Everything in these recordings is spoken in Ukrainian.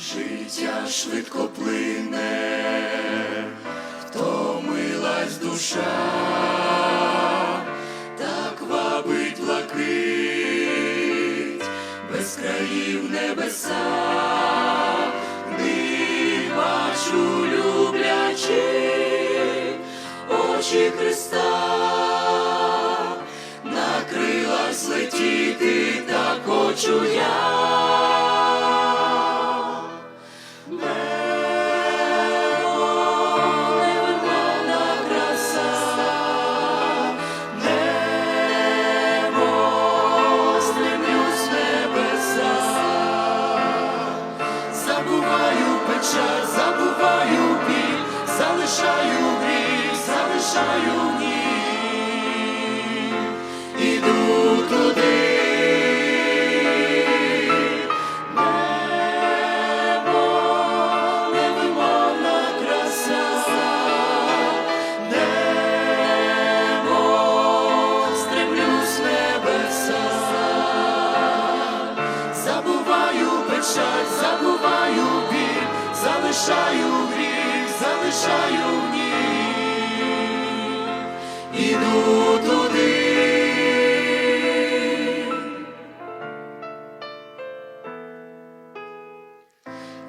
Життя швидко плине, втомилась душа, так вабить блакить, без країв небеса, не бачу люблячи очі Христа, на крилах злетіти так хочу я. Залишаю ні, іду туди. Небо, невимовна краса, небо, стремлюсь небеса, забуваю печаль, забуваю біль, залишаю гріх, залишаю в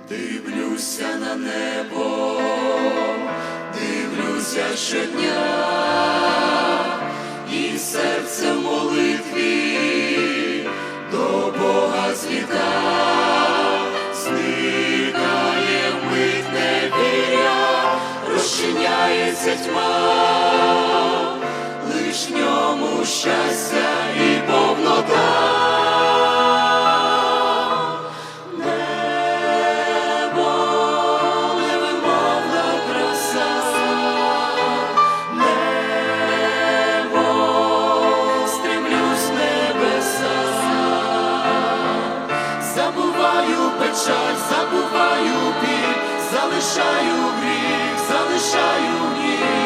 Дивлюся на небо, дивлюся щодня, і серце молитві до Бога зліта, зникає вмить невіря, розчиняється тьма, лиш ньому щастя і повнота. Забуваю печаль, забуваю біль, залишаю гріх, залишаю ні,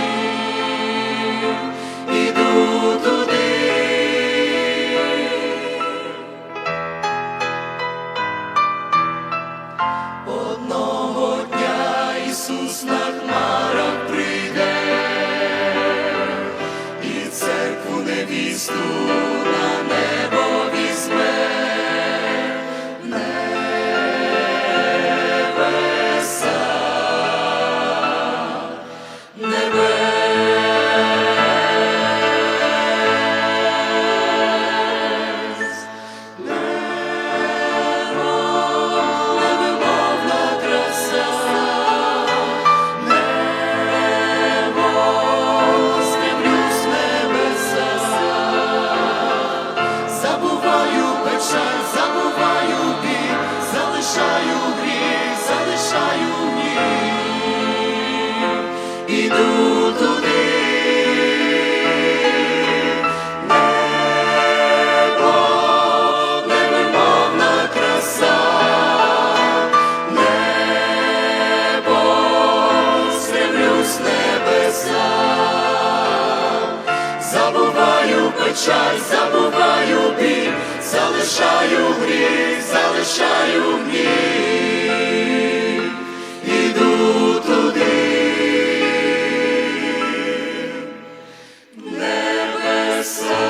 забуваю печаль, забуваю біль, залишаю гріх, залишаю гнів, іду туди, небеса.